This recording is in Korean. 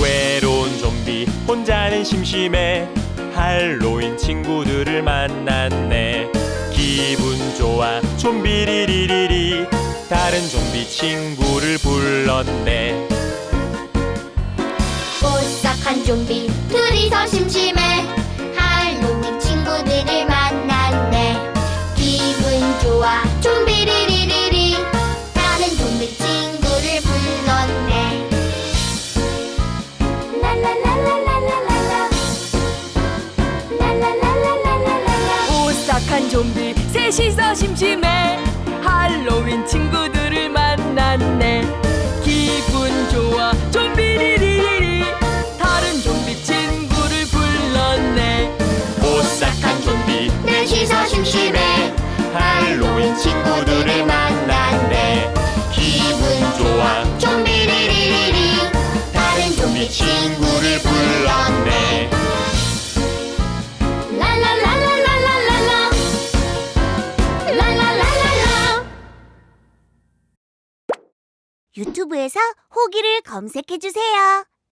외로운 좀비 혼자는 심심해. 할로윈 친구들을 만났네. 기분 좋아 좀비 리리리리. 다른 좀비 친구를 불렀네. 오싹한 좀비 둘이서 심심해. 좋아 좀비리리리리. 다른 좀비 친구를 불렀네. 랄랄랄랄랄랄라 랄랄랄랄랄랄라 오싹한 좀비 셋이서 심심해. 할로윈 친구 유튜브에서 호기를 검색해 주세요.